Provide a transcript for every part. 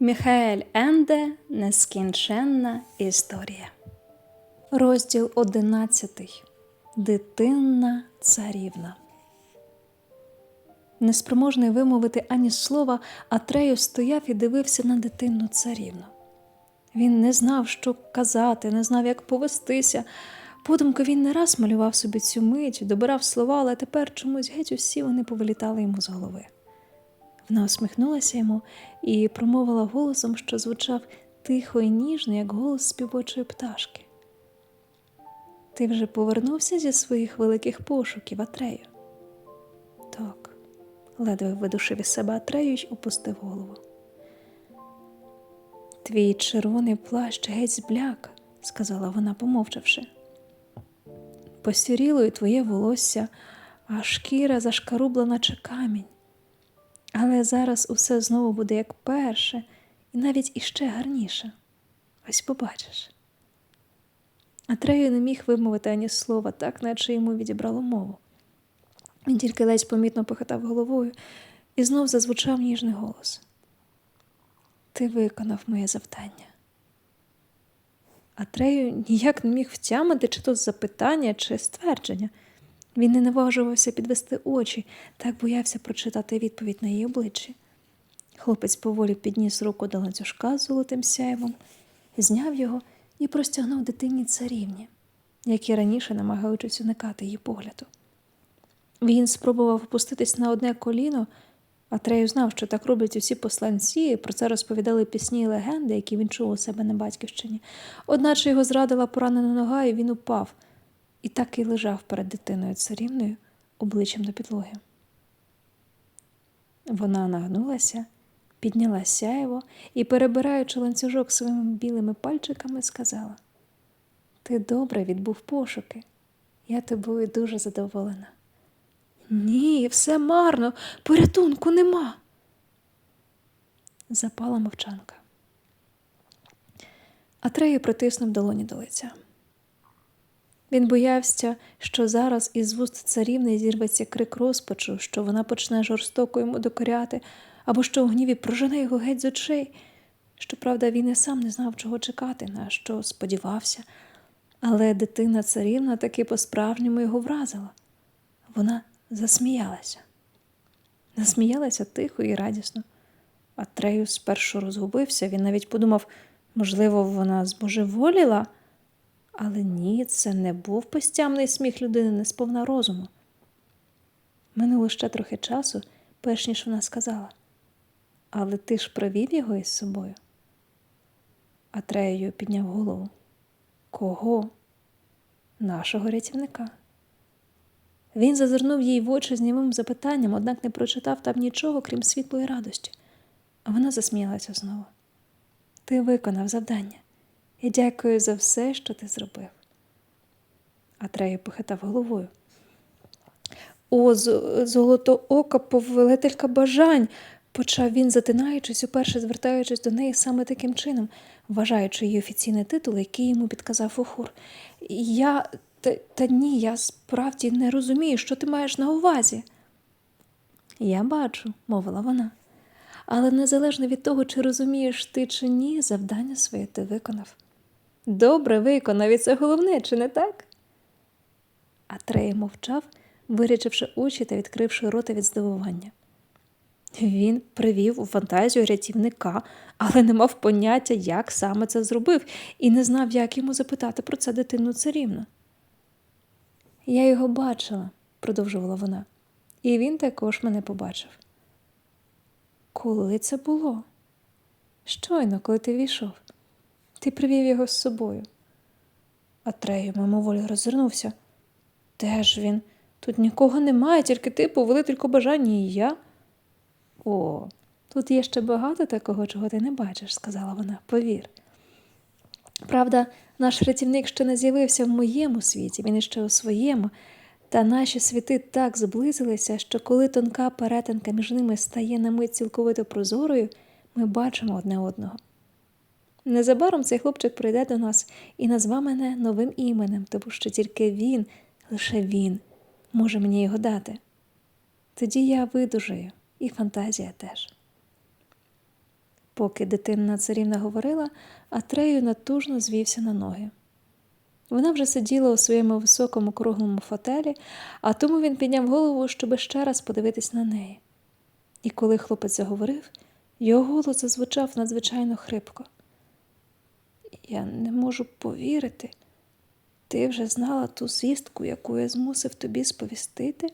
Міхаель Енде Нескінченна історія. Розділ одинадцятий. Дитинна царівна. Неспроможний вимовити ані слова, Атрею стояв і дивився на дитинну царівну. Він не знав, що казати, не знав, як повестися. Подумки він не раз малював собі цю мить, добирав слова, але тепер чомусь геть усі вони повилітали йому з голови. Вона усміхнулася йому і промовила голосом, що звучав тихо і ніжно, як голос співочої пташки. Ти вже повернувся зі своїх великих пошуків, Атрею? Так, ледве видушив із себе Атрею й опустив голову. Твій червоний плащ геть збляк, сказала вона, помовчавши. Посіріло й твоє волосся, а шкіра зашкарублена, наче камінь. Але зараз усе знову буде як перше, і навіть іще гарніше. Ось побачиш. Атрею не міг вимовити ані слова, так наче йому відібрало мову. Він тільки ледь помітно похитав головою і знов зазвучав ніжний голос. Ти виконав моє завдання. Атрею ніяк не міг втямити, чи то запитання, чи ствердження. Він не наважувався підвести очі, так боявся прочитати відповідь на її обличчі. Хлопець поволі підніс руку до ланцюжка з золотим сяєвом, зняв його і простягнув дитині царівні, як і раніше намагаючись уникати її погляду. Він спробував опуститись на одне коліно, а Трею знав, що так роблять усі посланці, і про це розповідали пісні і легенди, які він чув у себе на батьківщині. Одначе його зрадила поранена нога, і він упав і так і лежав перед дитиною царівною обличчям до підлоги. Вона нагнулася, підняла сяєво і, перебираючи ланцюжок своїми білими пальчиками, сказала: Ти добре відбув пошуки. Я тобою дуже задоволена. Ні, все марно, порятунку нема. Запала мовчанка. Атрею притиснув долоні до лиця. Він боявся, що зараз із вуст царівни зірветься крик розпачу, що вона почне жорстоко йому докоряти, або що у гніві прожене його геть з очей. Щоправда, він і сам не знав, чого чекати, на що сподівався, але дитина царівна таки по-справжньому його вразила. Вона засміялася. Засміялася тихо і радісно. А Трею спершу розгубився, він навіть подумав, можливо, вона збожеволіла. Але ні, це не був постямний сміх людини не сповна розуму. Минуло ще трохи часу, перш ніж вона сказала. Але ти ж провів його із собою. А Трею підняв голову. Кого? Нашого рятівника. Він зазирнув їй в очі з німим запитанням, однак не прочитав там нічого, крім світлої радості. А вона засміялася знову. Ти виконав завдання і дякую за все, що ти зробив. Атрею похитав головою. О, золотоока повелителька бажань, почав він, затинаючись, уперше звертаючись до неї саме таким чином, вважаючи її офіційний титул, який йому підказав Охур. Я та, та ні, я справді не розумію, що ти маєш на увазі. Я бачу, мовила вона. Але незалежно від того, чи розумієш ти чи ні, завдання своє ти виконав. Добре виконав, і це головне, чи не так? А Трей мовчав, вирячивши очі та відкривши рота від здивування. Він привів у фантазію рятівника, але не мав поняття, як саме це зробив, і не знав, як йому запитати про це дитину царівну. Я його бачила, продовжувала вона, і він також мене побачив. Коли це було? Щойно, коли ти війшов. Ти привів його з собою. А Трею мимоволі розвернувся. Де ж він? Тут нікого немає, тільки ти, повелителько бажання, і я. О, тут є ще багато такого, чого ти не бачиш, сказала вона, повір. Правда, наш рятівник ще не з'явився в моєму світі, він іще у своєму, та наші світи так зблизилися, що коли тонка перетинка між ними стає на мить цілковито прозорою, ми бачимо одне одного. Незабаром цей хлопчик прийде до нас і назве мене новим іменем, тому що тільки він, лише він, може мені його дати. Тоді я видужаю, і фантазія теж. Поки дитинна царівна говорила, Атрею натужно звівся на ноги. Вона вже сиділа у своєму високому круглому фотелі, а тому він підняв голову, щоби ще раз подивитись на неї. І коли хлопець заговорив, його голос зазвучав надзвичайно хрипко. Я не можу повірити. Ти вже знала ту звістку, яку я змусив тобі сповістити?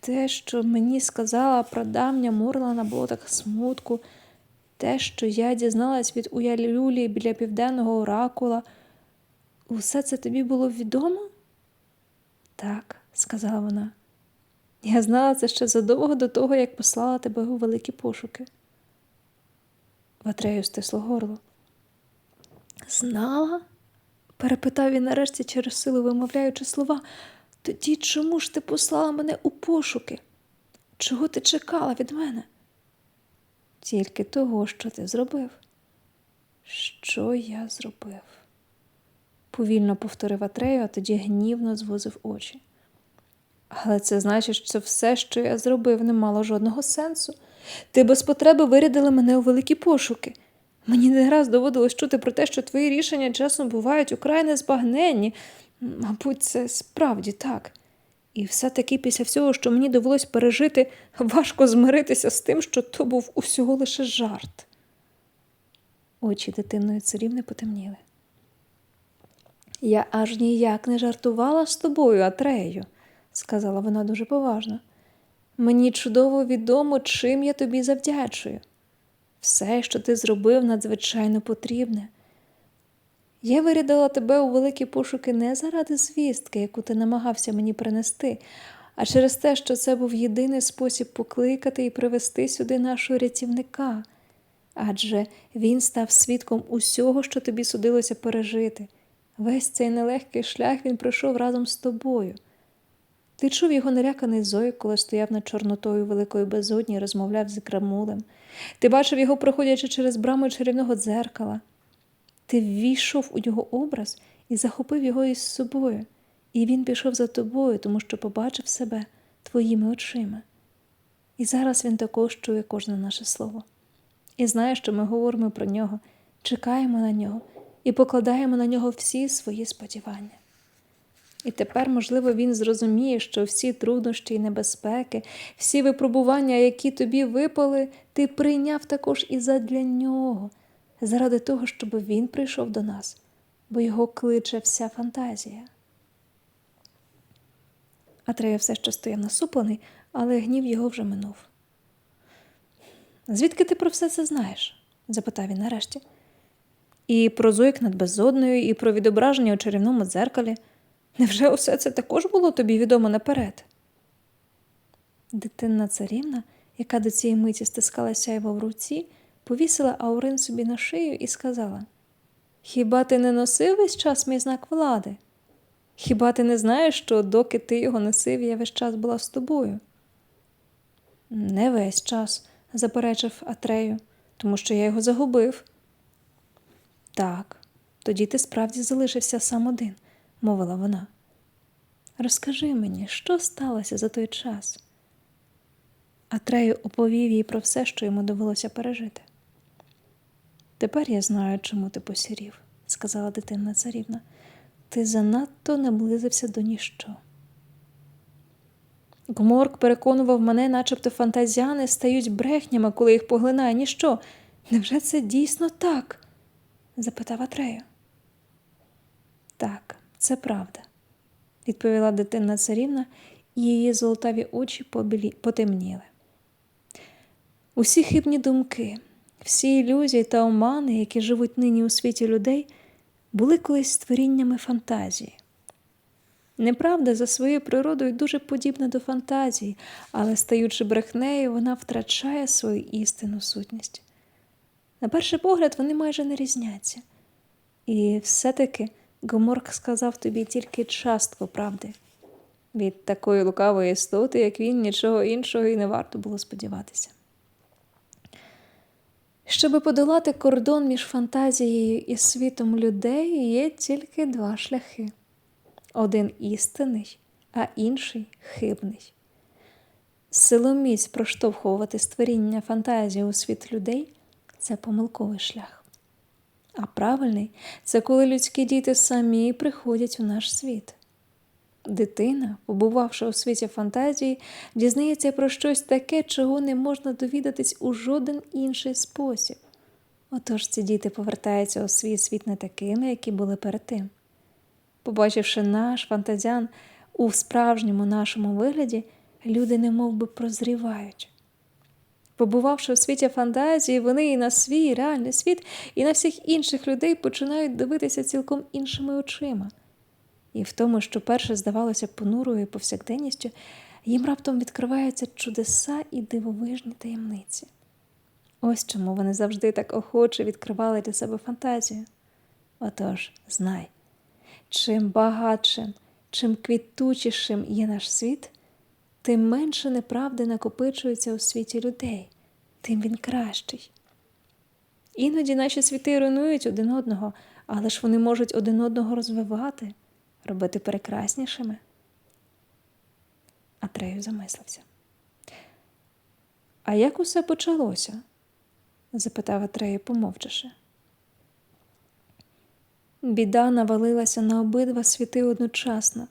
Те, що мені сказала прадавня Мурлана, було так смутку, те, що я дізналась від Уялюлі біля південного оракула, усе це тобі було відомо? Так, сказала вона. Я знала це ще задовго до того, як послала тебе у великі пошуки. Ватрею стисло горло. Знала? перепитав він нарешті через силу вимовляючи слова. Тоді чому ж ти послала мене у пошуки? Чого ти чекала від мене? Тільки того, що ти зробив. Що я зробив? повільно повторив Атрею, а тоді гнівно звозив очі. Але це значить, що все, що я зробив, не мало жодного сенсу. Ти без потреби вирядила мене у великі пошуки. Мені не раз доводилось чути про те, що твої рішення часом бувають украй незбагненні. Мабуть, це справді так. І все-таки після всього, що мені довелось пережити, важко змиритися з тим, що то був усього лише жарт. Очі дитинної царівни потемніли. Я аж ніяк не жартувала з тобою, Атрею, сказала вона дуже поважно. Мені чудово відомо, чим я тобі завдячую. Все, що ти зробив, надзвичайно потрібне. Я вирядила тебе у великі пошуки не заради звістки, яку ти намагався мені принести, а через те, що це був єдиний спосіб покликати і привести сюди нашого рятівника. Адже він став свідком усього, що тобі судилося пережити. Весь цей нелегкий шлях він пройшов разом з тобою. Ти чув його наляканий зой, коли стояв над чорнотою великої безодні і розмовляв з Крамулем. Ти бачив його, проходячи через браму чарівного дзеркала. Ти ввійшов у його образ і захопив його із собою, і він пішов за тобою, тому що побачив себе твоїми очима. І зараз він також чує кожне наше слово. І знає, що ми говоримо про нього, чекаємо на нього і покладаємо на нього всі свої сподівання. І тепер, можливо, він зрозуміє, що всі труднощі і небезпеки, всі випробування, які тобі випали, ти прийняв також і задля нього, заради того, щоб він прийшов до нас, бо його кличе вся фантазія. Атрея все ще стояв насуплений, але гнів його вже минув. Звідки ти про все це знаєш? запитав він нарешті. І про зойк над безодною, і про відображення у чарівному дзеркалі. Невже усе це також було тобі відомо наперед? Дитинна царівна, яка до цієї миті стискала сяйво в руці, повісила Аурин собі на шию і сказала: Хіба ти не носив весь час мій знак влади? Хіба ти не знаєш, що доки ти його носив, я весь час була з тобою? Не весь час, заперечив Атрею, тому що я його загубив. Так, тоді ти справді залишився сам один мовила вона. Розкажи мені, що сталося за той час? Атрею оповів їй про все, що йому довелося пережити. Тепер я знаю, чому ти посірів, сказала дитинна царівна. Ти занадто наблизився до ніщо. Гморк переконував мене, начебто фантазіани стають брехнями, коли їх поглинає ніщо. Невже це дійсно так? запитав Атрею. Так, це правда, відповіла дитина царівна, і її золотаві очі побілі... потемніли. Усі хибні думки, всі ілюзії та омани, які живуть нині у світі людей, були колись створіннями фантазії. Неправда за своєю природою дуже подібна до фантазії, але, стаючи брехнею, вона втрачає свою істинну сутність. На перший погляд, вони майже не різняться. І все-таки Гоморк сказав тобі тільки частку правди. Від такої лукавої істоти, як він, нічого іншого і не варто було сподіватися. Щоби подолати кордон між фантазією і світом людей, є тільки два шляхи: один істинний, а інший хибний. Силоміць проштовхувати створіння фантазії у світ людей це помилковий шлях. А правильний це коли людські діти самі приходять у наш світ. Дитина, побувавши у світі фантазії, дізнається про щось таке, чого не можна довідатись у жоден інший спосіб. Отож ці діти повертаються у свій світ не такими, які були перед тим. Побачивши наш фантазіан у справжньому нашому вигляді, люди немов би прозрівають. Побувавши у світі фантазії, вони і на свій реальний світ, і на всіх інших людей починають дивитися цілком іншими очима. І в тому, що перше здавалося понурою повсякденністю, їм раптом відкриваються чудеса і дивовижні таємниці. Ось чому вони завжди так охоче відкривали для себе фантазію. Отож, знай, чим багатшим, чим квітучішим є наш світ, тим менше неправди накопичується у світі людей, тим він кращий. Іноді наші світи руйнують один одного, але ж вони можуть один одного розвивати, робити прекраснішими. Атрею замислився. А як усе почалося? запитав Атрею, помовчавши. Біда навалилася на обидва світи одночасно.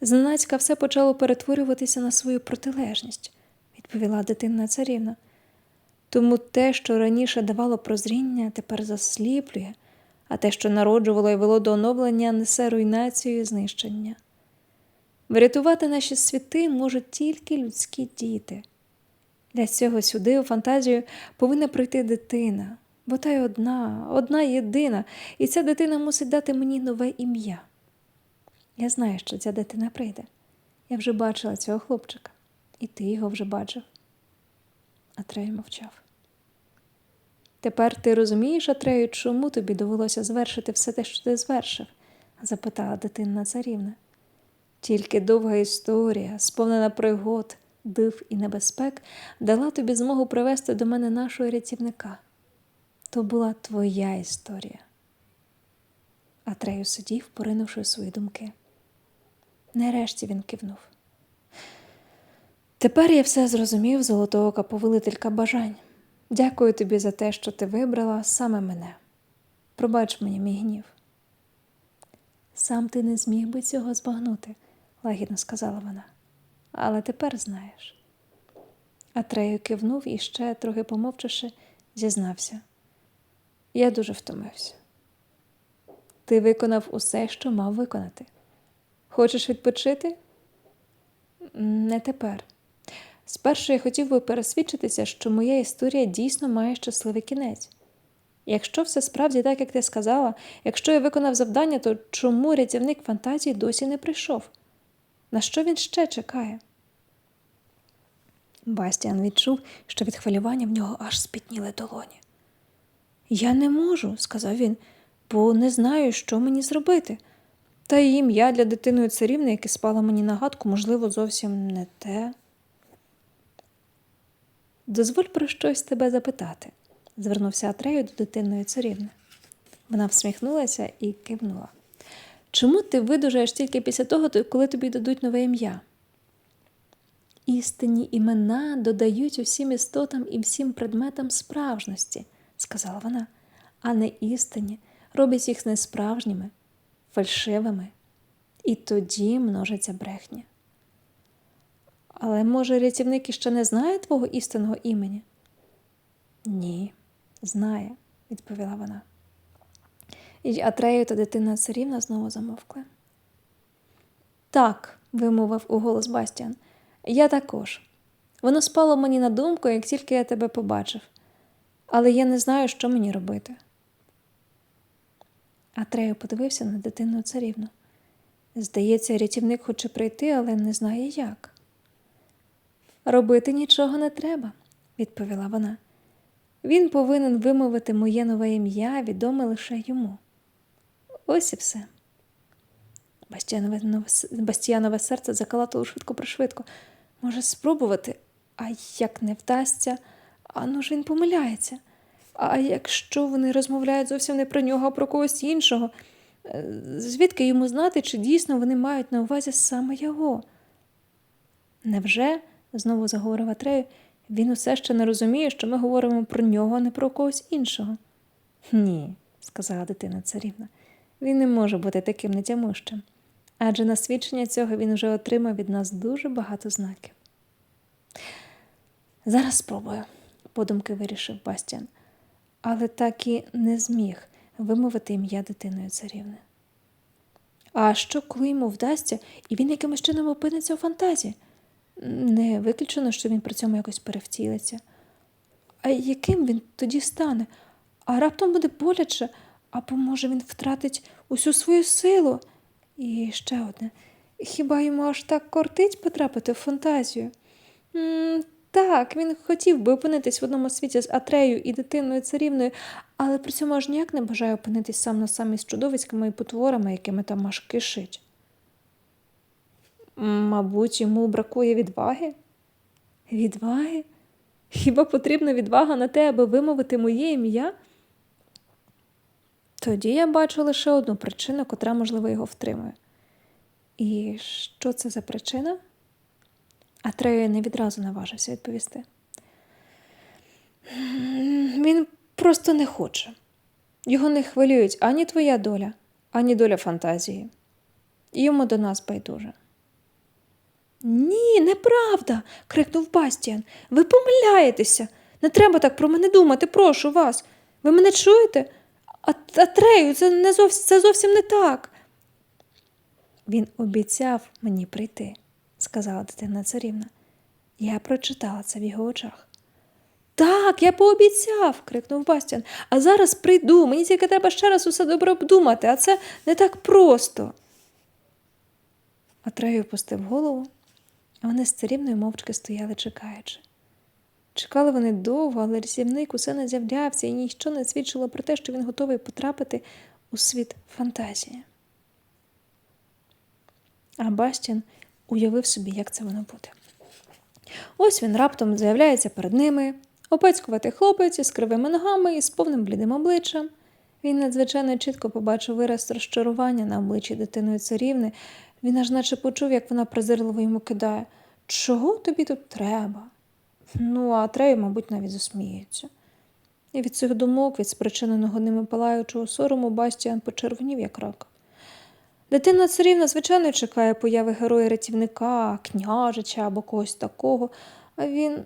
Зненацька все почало перетворюватися на свою протилежність, відповіла дитинна царівна. Тому те, що раніше давало прозріння, тепер засліплює, а те, що народжувало і вело до оновлення, несе руйнацію і знищення. Врятувати наші світи можуть тільки людські діти. Для цього сюди, у фантазію, повинна прийти дитина, бо та й одна, одна єдина, і ця дитина мусить дати мені нове ім'я. Я знаю, що ця дитина прийде. Я вже бачила цього хлопчика, і ти його вже бачив. Атрей мовчав. Тепер ти розумієш, Атрею, чому тобі довелося звершити все те, що ти звершив? запитала дитинна царівна. Тільки довга історія, сповнена пригод, див і небезпек, дала тобі змогу привести до мене нашого рятівника. То була твоя історія. Атрею сидів, поринувши свої думки. Нарешті він кивнув. Тепер я все зрозумів, золотоока повелителька бажань. Дякую тобі за те, що ти вибрала саме мене. Пробач мені мій гнів. Сам ти не зміг би цього збагнути, лагідно сказала вона. Але тепер знаєш. Атрею кивнув і ще, трохи помовчавши, зізнався. Я дуже втомився. Ти виконав усе, що мав виконати. Хочеш відпочити? Не тепер. Спершу я хотів би пересвідчитися, що моя історія дійсно має щасливий кінець. Якщо все справді так, як ти сказала, якщо я виконав завдання, то чому рятівник фантазії досі не прийшов? На що він ще чекає? Бастіан відчув, що від хвилювання в нього аж спітніли долоні. Я не можу, сказав він, бо не знаю, що мені зробити. Та й ім'я для дитиної царівни, яке спало мені на гадку, можливо, зовсім не те. Дозволь про щось тебе запитати, звернувся Атрею до дитинної царівни. Вона всміхнулася і кивнула. Чому ти видужаєш тільки після того, коли тобі дадуть нове ім'я? Істинні імена додають усім істотам і всім предметам справжності, сказала вона, а не істинні, роблять їх несправжніми, фальшивими. І тоді множиться брехня. Але, може, рятівник іще не знає твого істинного імені? Ні, знає, відповіла вона. І Атрею та дитина царівна знову замовкли. Так, вимовив у голос Бастіан, я також. Воно спало мені на думку, як тільки я тебе побачив, але я не знаю, що мені робити. Атрею подивився на дитину царівну. Здається, рятівник хоче прийти, але не знає як. Робити нічого не треба, відповіла вона. Він повинен вимовити моє нове ім'я, відоме лише йому. Ось і все. Бастіанове, Бастіанове серце заколотало швидко пришвидко. Може, спробувати, а як не вдасться, а ну ж він помиляється. А якщо вони розмовляють зовсім не про нього, а про когось іншого, е, звідки йому знати, чи дійсно вони мають на увазі саме його? Невже? Знову заговорив Атрею, Він усе ще не розуміє, що ми говоримо про нього, а не про когось іншого. Ні, сказала дитина царівна, він не може бути таким нетямущим. Адже на свідчення цього він вже отримав від нас дуже багато знаків. Зараз спробую, подумки вирішив Бастіан, але так і не зміг вимовити ім'я дитиною царівни. А що, коли йому вдасться, і він якимось чином опиниться у фантазії? Не виключено, що він при цьому якось перевтілиться. А яким він тоді стане? А раптом буде боляче, або, може, він втратить усю свою силу. І ще одне. Хіба йому аж так кортить потрапити в фантазію? м так, він хотів би опинитись в одному світі з Атреєю і дитиною царівною, але при цьому аж ніяк не бажає опинитись сам на самі з чудовиськами і потворами, якими там аж кишить. Мабуть, йому бракує відваги? Відваги? Хіба потрібна відвага на те, аби вимовити моє ім'я? Тоді я бачу лише одну причину, котра, можливо, його втримує. І що це за причина? Атрея не відразу наважився відповісти. Він просто не хоче. Його не хвилюють ані твоя доля, ані доля фантазії. Йому до нас байдуже. Ні, неправда. крикнув Бастіан. Ви помиляєтеся. Не треба так про мене думати, прошу вас. Ви мене чуєте? А Атрею, це не зовсім, це зовсім не так. Він обіцяв мені прийти, сказала дитина царівна. Я прочитала це в його очах. Так, я пообіцяв, крикнув Бастіан. А зараз прийду. Мені тільки треба ще раз усе добре обдумати, а це не так просто. Атрей опустив голову, а вони з царівною мовчки стояли, чекаючи. Чекали вони довго, але різівник усе не з'являвся і ніщо не свідчило про те, що він готовий потрапити у світ фантазії. А Бастін уявив собі, як це воно буде. Ось він раптом з'являється перед ними, опецькуватий хлопець із кривими ногами і з повним блідим обличчям. Він надзвичайно чітко побачив вираз розчарування на обличчі дитиної царівни. Він аж наче почув, як вона презирливо йому кидає. Чого тобі тут треба? Ну, а Трею, мабуть, навіть засміється. І від цих думок, від спричиненого ними палаючого сорому, Бастіан почервонів, як рак. Дитина царівна, звичайно, чекає появи героя рятівника, княжича або когось такого, а він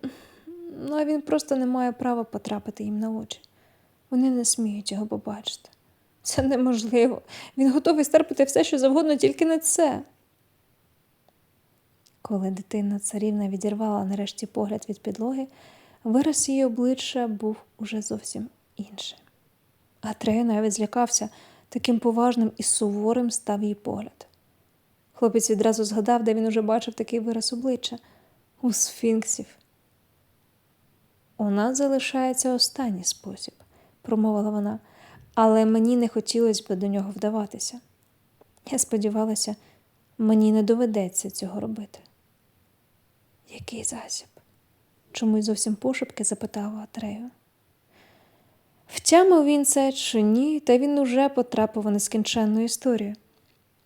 ну, а він просто не має права потрапити їм на очі. Вони не сміють його побачити. Це неможливо. Він готовий стерпити все, що завгодно, тільки не це. Коли дитина царівна відірвала нарешті погляд від підлоги, вираз її обличчя був уже зовсім інший. А Трея навіть злякався, таким поважним і суворим став її погляд. Хлопець відразу згадав, де він уже бачив такий вираз обличчя у сфінксів. У нас залишається останній спосіб, промовила вона, але мені не хотілося б до нього вдаватися. Я сподівалася, мені не доведеться цього робити. Який засіб? Чомусь зовсім пошепки запитав Атрею. Втямив він це чи ні, та він уже потрапив у нескінченну історію.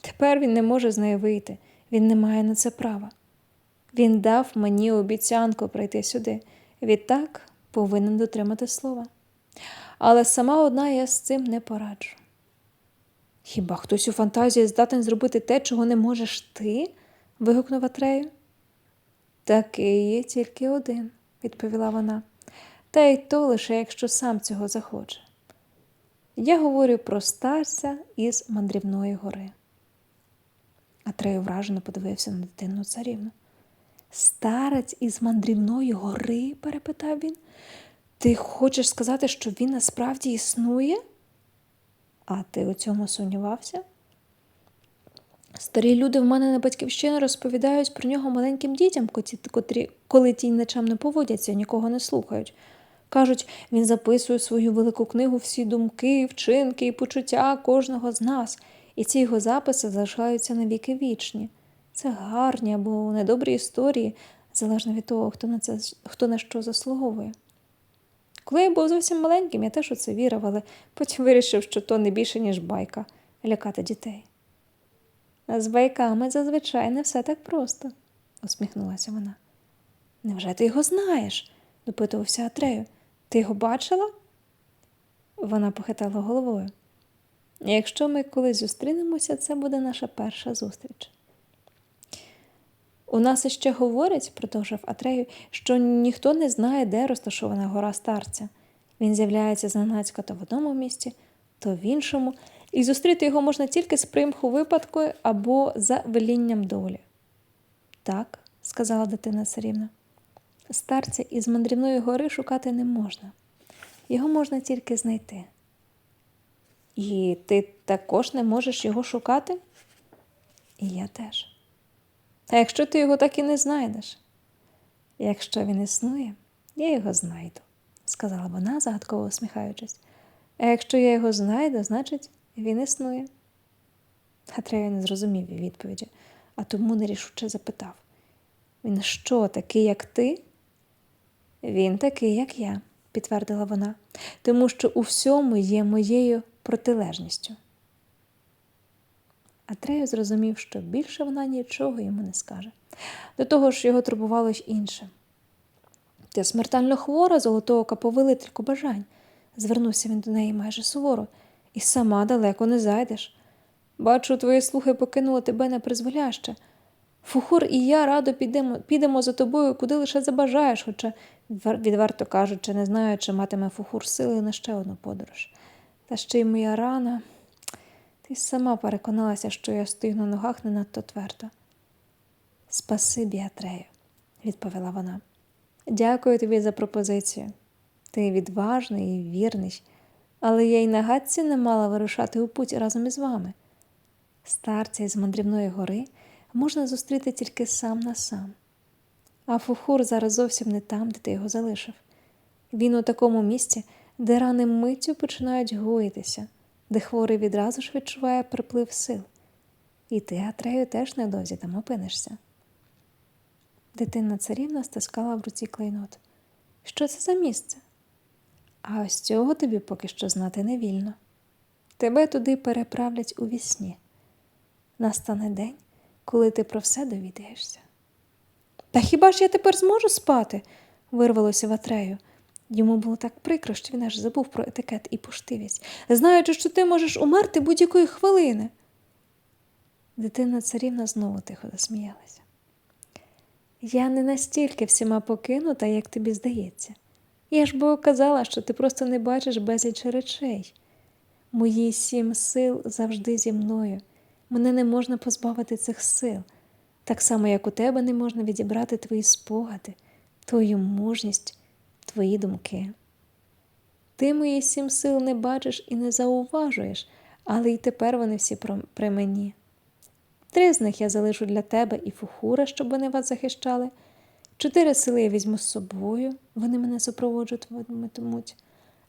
Тепер він не може з неї вийти, він не має на це права. Він дав мені обіцянку прийти сюди, відтак повинен дотримати слова. Але сама одна я з цим не пораджу. Хіба хтось у фантазії здатен зробити те, чого не можеш ти? вигукнув Атрею. Такий є тільки один, відповіла вона, та й то лише якщо сам цього захоче. Я говорю про старця із мандрівної гори. Атрей вражено подивився на дитину царівну. Старець із мандрівної гори? перепитав він. Ти хочеш сказати, що він насправді існує? А ти у цьому сумнівався? Старі люди в мене на батьківщині розповідають про нього маленьким дітям, котрі, коли ті нечемно поводяться, нікого не слухають. Кажуть, він записує свою велику книгу всі думки, вчинки і почуття кожного з нас, і ці його записи залишаються навіки вічні. Це гарні або недобрі історії, залежно від того, хто на це хто на що заслуговує. Коли я був зовсім маленьким, я теж у це вірив, але потім вирішив, що то не більше, ніж байка лякати дітей. З байками зазвичай не все так просто, усміхнулася вона. Невже ти його знаєш? допитувався Атрею. Ти його бачила? Вона похитала головою. Якщо ми колись зустрінемося, це буде наша перша зустріч. У нас іще говорять, продовжив Атрею, що ніхто не знає, де розташована гора старця. Він з'являється зненацька то в одному місці, то в іншому, і зустріти його можна тільки з примху випадку або за велінням долі. Так, сказала дитина царівна. Старця із мандрівної гори шукати не можна. Його можна тільки знайти. І ти також не можеш його шукати? І я теж. А якщо ти його так і не знайдеш? Якщо він існує, я його знайду, сказала вона, загадково усміхаючись. А якщо я його знайду, значить він існує. Гатрея не зрозумів її відповіді, а тому нерішуче запитав Він що, такий, як ти? Він такий, як я, підтвердила вона, тому що у всьому є моєю протилежністю. Атрею зрозумів, що більше вона нічого йому не скаже. До того ж, його турбувало й інше. Ти смертельно хвора, золотоока повелительку бажань, звернувся він до неї майже суворо, і сама далеко не зайдеш. Бачу, твої слухи покинули тебе непризволяще. Фухур і я радо підемо, підемо за тобою, куди лише забажаєш, хоча, відверто кажучи, не знаю, чи матиме фухур сили на ще одну подорож. Та ще й моя рана. Ти сама переконалася, що я стою на ногах не надто твердо. Спасибі, Атрею, відповіла вона. Дякую тобі за пропозицію. Ти відважний і вірний, але я й на гадці не мала вирушати у путь разом із вами. Старця із мандрівної гори можна зустріти тільки сам на сам. А фухур зараз зовсім не там, де ти його залишив. Він у такому місці, де рани миттю починають гоїтися, де хворий відразу ж відчуває приплив сил. І ти, Атрею, теж невдовзі там опинишся. Дитина царівна стискала в руці клейнот. Що це за місце? А ось цього тобі поки що знати не вільно. Тебе туди переправлять у вісні. Настане день, коли ти про все довідаєшся. Та хіба ж я тепер зможу спати? вирвалося в Атрею. Йому було так прикро, що він аж забув про етикет і поштивість, знаючи, що ти можеш умерти будь-якої хвилини. Дитина царівна знову тихо засміялася. Я не настільки всіма покинута, як тобі здається. Я ж бо казала, що ти просто не бачиш безліч речей. Мої сім сил завжди зі мною. Мене не можна позбавити цих сил, так само, як у тебе не можна відібрати твої спогади, твою мужність, твої думки. Ти мої сім сил не бачиш і не зауважуєш, але й тепер вони всі при мені. Три з них я залишу для тебе і фухура, щоб вони вас захищали. Чотири сили я візьму з собою, вони мене супроводжуватимуть,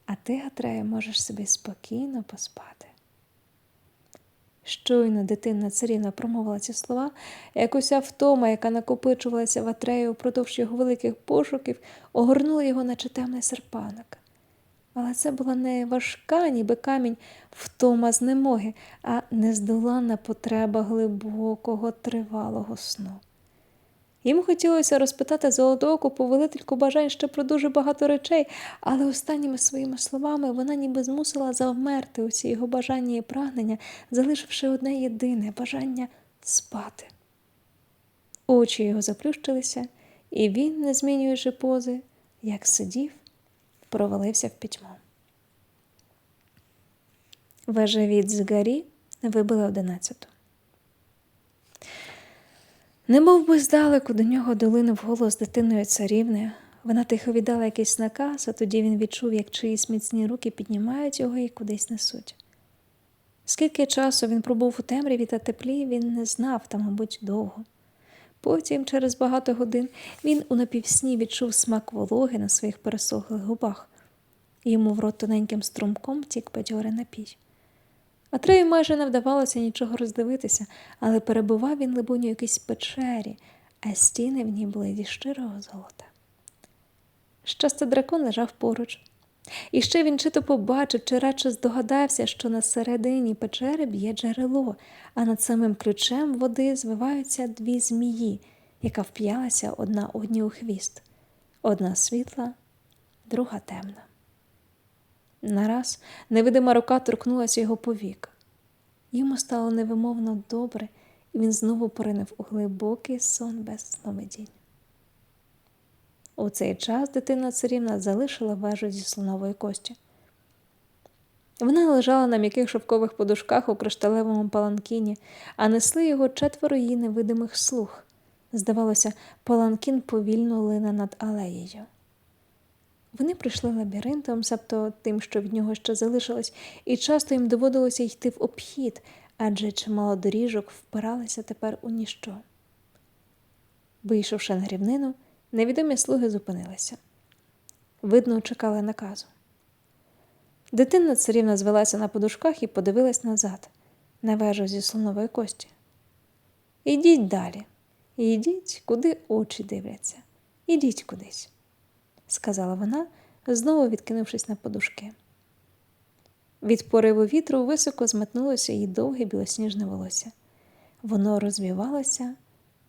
а ти, Гатрея, можеш собі спокійно поспати. Щойно дитина царівна промовила ці слова, як уся втома, яка накопичувалася в Атрею впродовж його великих пошуків, огорнула його, наче темний серпанок. Але це була не важка, ніби камінь втома знемоги, а нездоланна потреба глибокого, тривалого сну. Йому хотілося розпитати золотооку повелительку бажань ще про дуже багато речей, але останніми своїми словами вона ніби змусила завмерти усі його бажання і прагнення, залишивши одне єдине бажання спати. Очі його заплющилися, і він, не змінюючи пози, як сидів, провалився в пітьму. Вежа від згарі вибила одинадцяту. Немов би здалеку до нього долинув голос дитиною царівни. Вона тихо віддала якийсь наказ, а тоді він відчув, як чиїсь міцні руки піднімають його і кудись несуть. Скільки часу він пробув у темряві та теплі, він не знав та, мабуть, довго. Потім, через багато годин, він у напівсні відчув смак вологи на своїх пересохлих губах, йому в рот тоненьким струмком тік бадьорий напій. Атрею майже не вдавалося нічого роздивитися, але перебував він, либонь, у якійсь печері, а стіни в ній були зі щирого золота. Щасти дракон лежав поруч. І ще він чи то побачив, чи радше здогадався, що на середині печери б'є джерело, а над самим ключем води звиваються дві змії, яка вп'ялася одна одній у хвіст, одна світла, друга темна. Нараз невидима рука торкнулася його повік. Йому стало невимовно добре, і він знову поринув у глибокий сон без сновидінь. У цей час дитина царівна залишила вежу зі слонової кості. Вона лежала на м'яких шовкових подушках у кришталевому паланкіні, а несли його четверо її невидимих слуг. Здавалося, паланкін повільно лине над алеєю. Вони прийшли лабіринтом, себто тим, що від нього ще залишилось, і часто їм доводилося йти в обхід, адже чимало доріжок впиралися тепер у ніщо. Вийшовши на рівнину, невідомі слуги зупинилися. Видно, чекали наказу. Дитина царівна звелася на подушках і подивилась назад, на вежу зі слонової кості. Ідіть далі, ідіть, куди очі дивляться, ідіть кудись, сказала вона, знову відкинувшись на подушки. Від пориву вітру високо зметнулося її довге білосніжне волосся. Воно розвівалося,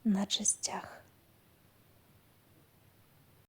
наче стяг.